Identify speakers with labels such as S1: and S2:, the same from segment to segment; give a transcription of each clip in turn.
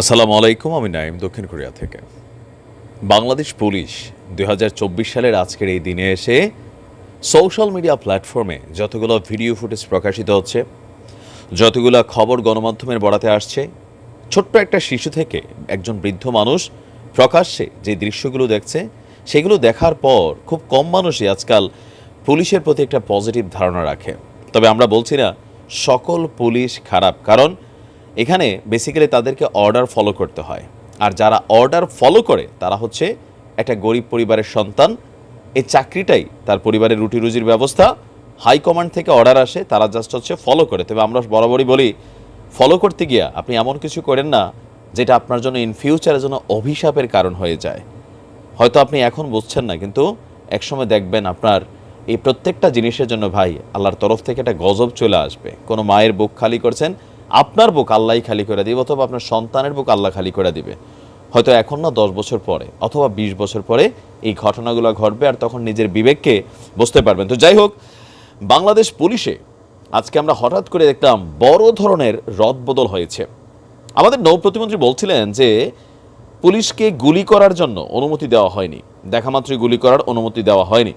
S1: আসসালামু আলাইকুম, আমি নাইম দক্ষিণ কোরিয়া থেকে। বাংলাদেশ পুলিশ দু হাজার চব্বিশ সালের আজকের এই দিনে এসে সোশ্যাল মিডিয়া প্ল্যাটফর্মে যতগুলো ভিডিও ফুটেজ প্রকাশিত হচ্ছে, যতগুলো খবর গণমাধ্যমের বড়াতে আসছে, ছোট্ট একটা শিশু থেকে একজন বৃদ্ধ মানুষ প্রকাশ্যে যে দৃশ্যগুলো দেখছে, সেগুলো দেখার পর খুব কম মানুষই আজকাল পুলিশের প্রতি একটা পজিটিভ ধারণা রাখে। তবে আমরা বলছি না, সকল পুলিশ খারাপ, কারণ এখানে বেসিক্যালি তাদেরকে অর্ডার ফলো করতে হয়। আর যারা অর্ডার ফলো করে, তারা হচ্ছে একটা গরিব পরিবারের সন্তান। এই চাকরিটাই তার পরিবারের রুটি রুজির ব্যবস্থা। হাইকমান্ড থেকে অর্ডার আসে, তারা জাস্ট হচ্ছে ফলো করে। তবে আমরা বরাবরই বলি ফলো করতে গিয়া আপনি এমন কিছু করেন না, যেটা আপনার জন্য ইন ফিউচারের জন্য অভিশাপের কারণ হয়ে যায়। হয়তো আপনি এখন বুঝছেন না, কিন্তু একসময় দেখবেন আপনার এই প্রত্যেকটা জিনিসের জন্য ভাই, আল্লাহর তরফ থেকে একটা গজব চলে আসবে। কোনো মায়ের বুক খালি করছেন আপনার বুক আল্লাহই খালি করে দিবে অথবা আপনার সন্তানের বুক আল্লাহ খালি করে দিবে। হয়তো এখন না, দশ বছর পরে অথবা বিশ বছর পরে এই ঘটনাগুলো ঘটবে আর তখন নিজের বিবেককে বুঝতে পারবেন। তো যাই হোক, বাংলাদেশ পুলিশে আজকে আমরা হঠাৎ করে দেখলাম বড় ধরনের রদবদল হয়েছে। আমাদের নৌ প্রতিমন্ত্রী বলছিলেন যে পুলিশকে গুলি করার জন্য অনুমতি দেওয়া হয়নি। দেখা মাত্রই গুলি করার অনুমতি দেওয়া হয়নি।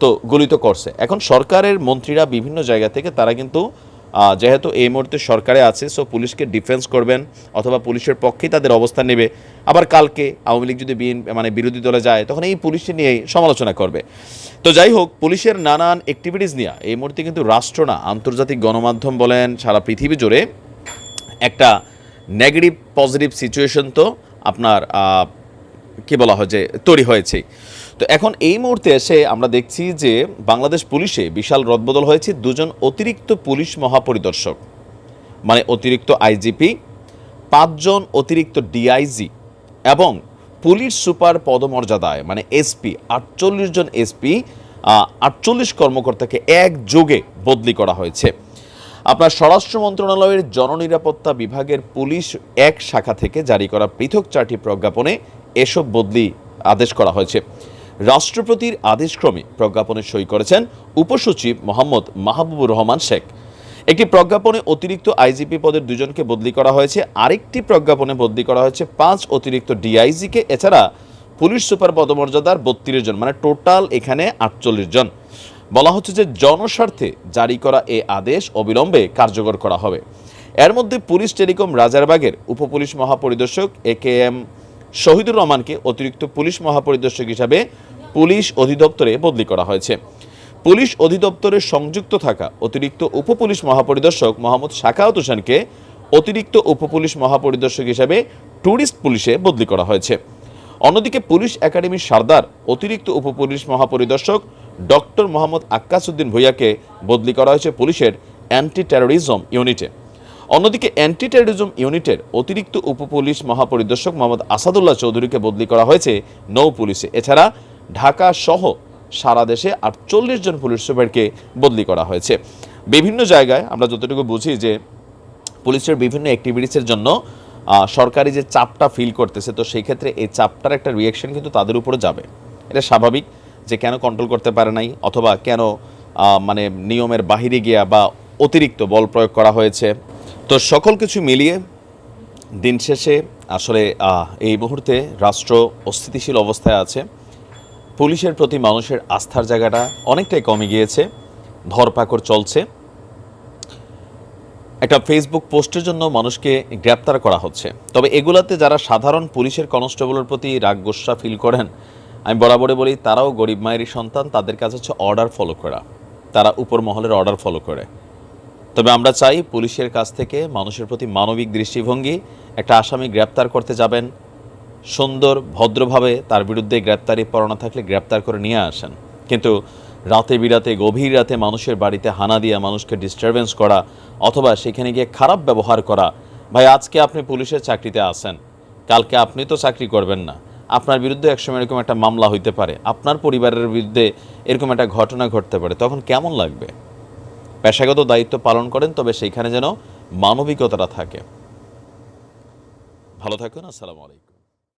S1: তো গুলি তো করছে। এখন সরকারের মন্ত্রীরা বিভিন্ন জায়গা থেকে তারা কিন্তু যেহেতু এই মুহূর্তে সরকারে আছে সো পুলিশকে ডিফেন্স করবেন অথবা পুলিশের পক্ষেই তাদের অবস্থান নেবে। আবার কালকে আওয়ামী লীগ যদি মানে বিরোধী দলে যায়, তখন এই পুলিশকে নিয়েই সমালোচনা করবে। তো যাই হোক, পুলিশের নানান অ্যাক্টিভিটিস নিয়ে, এই মুহূর্তে কিন্তু রাষ্ট্র না, আন্তর্জাতিক গণমাধ্যম বলেন, সারা পৃথিবী জুড়ে একটা নেগেটিভ পজিটিভ সিচুয়েশন তো আপনার কি বলা হয় যে তৈরি হয়েছে। তো এখন এই মুহূর্তে এসে আমরা দেখছি যে বাংলাদেশ পুলিশে বিশাল রদবদল হয়েছে দুজন অতিরিক্ত পুলিশ মহাপরিদর্শক। মানে অতিরিক্ত আইজিপি, পাঁচজন অতিরিক্ত ডিআইজি এবং পুলিশ সুপার পদমর্যাদায় মানে এসপি, আটচল্লিশ জন এসপি আটচল্লিশ কর্মকর্তাকে একযোগে বদলি করা হয়েছে। আপনার স্বরাষ্ট্র মন্ত্রণালয়ের জননিরাপত্তা বিভাগের পুলিশ এক শাখা থেকে জারি করা পৃথক চারটি প্রজ্ঞাপনে এসব বদলি আদেশ করা হয়েছে। রাষ্ট্রপতির আদেশক্রমে প্রজ্ঞাপনে সই করেছেন উপসচিব মোহাম্মদ মাহবুবুর রহমান শেখ। একটি প্রজ্ঞাপনে অতিরিক্ত আইজিপি পদের দুজনকে বদলি করা হয়েছে। আরেকটি প্রজ্ঞাপনে বদলি করা হয়েছে পাঁচ অতিরিক্ত ডিআইজিকে। এছাড়া পুলিশ সুপার পদমর্যাদার বত্রিশ জন মানে টোটাল এখানে আটচল্লিশ জন। বলা হচ্ছে যে জনস্বার্থে জারি করা এ আদেশ অবিলম্বে কার্যকর করা হবে। এর মধ্যে পুলিশ টেলিকম রাজারবাগের উপপুলিশ মহাপরিদর্শক এ কে এম শহীদুর রহমানকে অতিরিক্ত পুলিশ মহাপরিদর্শক হিসাবে পুলিশ অধিদপ্তরে বদলি করা হয়েছে। পুলিশ অধিদপ্তরে সংযুক্ত থাকা অতিরিক্ত উপপুলিশ মহাপরিদর্শক মোহাম্মদ শাকাউত হোসেনকে অতিরিক্ত উপপুলিশ মহাপরিদর্শক হিসাবে ট্যুরিস্ট পুলিশে বদলি করা হয়েছে। অন্যদিকে পুলিশ একাডেমির সারদার অতিরিক্ত উপপুলিশ মহাপরিদর্শক ডক্টর মোহাম্মদ আক্কাসুদ্দিন ভুইয়াকে বদলি করা হয়েছে পুলিশের অ্যান্টি টেরোরিজম ইউনিটে। অন্যদিকে অ্যান্টি টেরোরিজম ইউনিটের অতিরিক্ত উপপুলিশ মহাপরিদর্শক মোহাম্মদ আসাদুল্লাহ চৌধুরীকে বদলি করা হয়েছে নৌ পুলিশে। এছাড়া ঢাকা সহ সারা দেশে আটচল্লিশ জন পুলিশ সুপারকে বদলি করা হয়েছে। বিভিন্ন জায়গায় আমরা যতটুকু বুঝি যে পুলিশের বিভিন্ন অ্যাক্টিভিটিসের জন্য সরকারি যে চাপটা ফিল করতেছে, তো সেই ক্ষেত্রে এই চাপটার একটা রিয়াকশন কিন্তু তাদের উপরে যাবে। এটা স্বাভাবিক যে কেন কন্ট্রোল করতে পারে নাই, অথবা কেন মানে নিয়মের বাহিরে গিয়া বা অতিরিক্ত বল প্রয়োগ করা হয়েছে। তো সকল কিছু মিলিয়ে দিন শেষে আসলে এই মুহূর্তে রাষ্ট্র অস্থিতিশীল অবস্থায় আছে। পুলিশের প্রতি মানুষের আস্থার জায়গাটা অনেকটাই কমে গিয়েছে। ধরপাকড় চলছে। একটা ফেসবুক পোস্টের জন্য মানুষকে গ্রেপ্তার করা হচ্ছে। তবে এগুলাতে যারা সাধারণ পুলিশের কনস্টেবলের প্রতি রাগ গোসা ফিল করেন, আমি বরাবরই বলি, তারাও গরিব মায়েরই সন্তান, তাদের কাছে হচ্ছে অর্ডার ফলো করা। তারা উপর মহলের অর্ডার ফলো করে। তবে আমরা চাই পুলিশের কাছ থেকে মানুষের প্রতি মানবিক দৃষ্টিভঙ্গি, একটা আসামি গ্রেপ্তার করতে যাবেন, সুন্দর, ভদ্রভাবে তার বিরুদ্ধে গ্রেপ্তারি পরোয়ানা থাকলে গ্রেপ্তার করে নিয়ে আসেন। কিন্তু রাতে বিরাতে, গভীর রাতে মানুষের বাড়িতে হানা দিয়ে মানুষকে ডিস্টারবেন্স করা অথবা সেখানে গিয়ে খারাপ ব্যবহার করা, ভাই, আজকে আপনি পুলিশের চাকরিতে আছেন, কালকে আপনি তো চাকরি করবেন না। আপনার বিরুদ্ধে একসময় এরকম একটা মামলা হইতে পারে, আপনার পরিবারের বিরুদ্ধে এরকম একটা ঘটনা ঘটতে পারে, তখন কেমন লাগবে? পেশাগত দায়িত্ব পালন করেন তবে সেইখানে যেন মানবিকতাটা থাকে। ভালো থাকুন আসসালামু আলাইকুম।